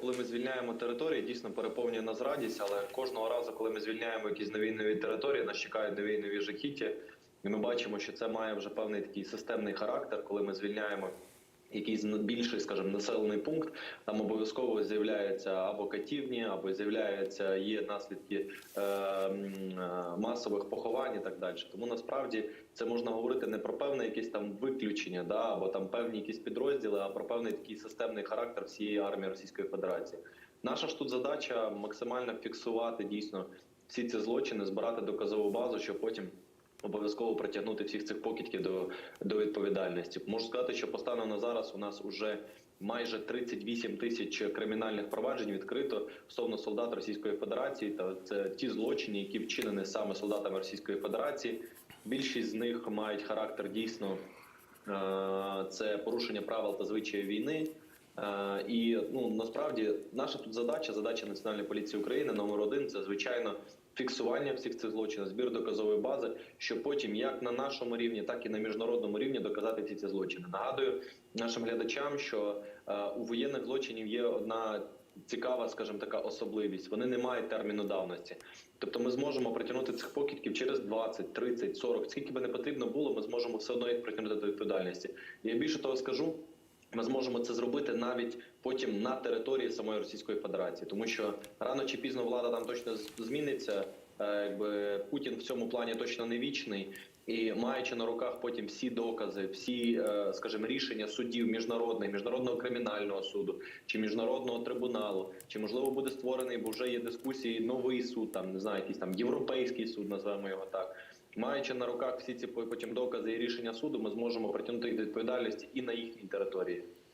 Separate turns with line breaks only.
Коли ми звільняємо території, дійсно переповнює нас радість, але кожного разу, коли ми звільняємо якісь нові нові території, нас чекають нові нові жахіття. І ми бачимо, що це має вже певний такий системний характер, коли ми звільняємо якийсь більший, скажімо, населений пункт, там обов'язково з'являються або катівні, або з'являються є наслідки е, е, масових поховань і так далі. Тому насправді це можна говорити не про певне якесь там виключення, да, або там певні якісь підрозділи, а про певний такий системний характер всієї армії Російської Федерації. Наша ж тут задача максимально фіксувати дійсно всі ці злочини, збирати доказову базу, щоб потім обов'язково притягнути всіх цих покидьків до, до відповідальності. Можу сказати, що постаном зараз у нас уже майже 38 тисяч кримінальних проваджень відкрито стосовно солдат Російської Федерації. Та це ті злочини, які вчинені саме солдатами Російської Федерації. Більшість з них мають характер дійсно е, це порушення правил та звичаїв війни. Е, І ну насправді наша тут задача, задача Національної поліції України номер один це звичайно фіксування всіх цих злочинів, збір доказової бази, щоб потім як на нашому рівні, так і на міжнародному рівні доказати всі ці злочини. Нагадую нашим глядачам, що е, у воєнних злочинів є одна цікава, скажімо, така особливість. Вони не мають терміну давності. Тобто ми зможемо притягнути цих покидьків через 20, 30, 40, скільки би не потрібно було, ми зможемо все одно їх притягнути до відповідальності. Я більше того скажу. Ми зможемо це зробити навіть потім на території самої Російської Федерації, тому що рано чи пізно влада там точно зміниться. Е, Якби Путін в цьому плані точно не вічний, і маючи на руках потім всі докази, всі, е, скажімо, рішення судів міжнародних, міжнародного кримінального суду чи міжнародного трибуналу, чи можливо буде створений, бо вже є дискусії новий суд, там не знаю, якийсь там європейський суд, назвемо його так. Маючи на руках всі ці потім докази і рішення суду, ми зможемо притягнути їх до відповідальності і на їхній території.